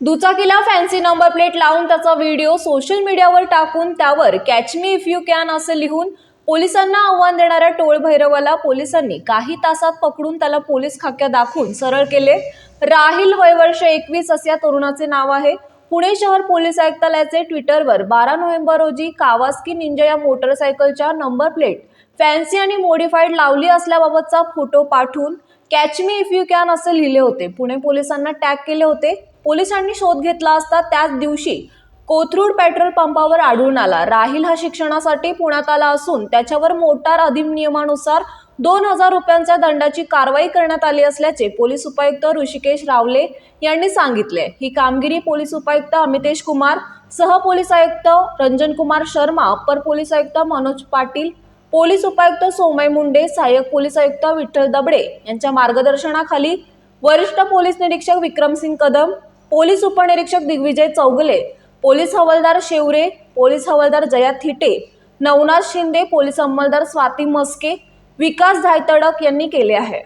दुचाकीला fancy number plate लावून त्याचा व्हिडिओ सोशल मीडियावर टाकून त्यावर catch me if you can असे लिहून पोलिसांना आव्हान देणाऱ्या टोळ भैरवाला पोलिसांनी काही तासात पकडून त्याला पोलीस खाक्या दाखवून सरळ केले. राहील वयवर्ष एकवीस असे या तरुणाचे नाव आहे. पुणे शहर पोलीस आयुक्तालयाचे ट्विटरवर बारा नोव्हेंबर रोजी कावास्की निंजा या मोटरसायकलच्या नंबर प्लेट फॅन्सी आणि मॉडिफाईड लावली असल्याबाबतचा फोटो पाठवून catch me if you can असे लिहिले होते. पुणे पोलिसांना टॅग केले होते. पोलिसांनी शोध घेतला असता त्याच दिवशी कोथरूड पेट्रोल पंपावर आढळून आला. राहील हा शिक्षणासाठी पुण्यात आला असून त्याच्यावर मोटार अधिनियमानुसार दोन हजार रुपयांच्या दंडाची कारवाई करण्यात आली असल्याचे पोलीस उपायुक्त ऋषिकेश रावले यांनी सांगितले. ही कामगिरी पोलीस उपायुक्त अमितेश कुमार सह पोलीस आयुक्त रंजन कुमार शर्मा अप्पर पोलीस आयुक्त मनोज पाटील पोलीस उपायुक्त सोमय मुंडे सहाय्यक पोलीस आयुक्त विठ्ठल दबडे यांच्या मार्गदर्शनाखाली वरिष्ठ पोलीस निरीक्षक विक्रमसिंग कदम पोलीस उपनिरीक्षक दिग्विजय चौगले पोलीस हवालदार शेवरे पोलीस हवालदार जया थिटे नवनाथ शिंदे पोलीस अंमलदार स्वाती मस्के विकास धायतडक यांनी केले आहे.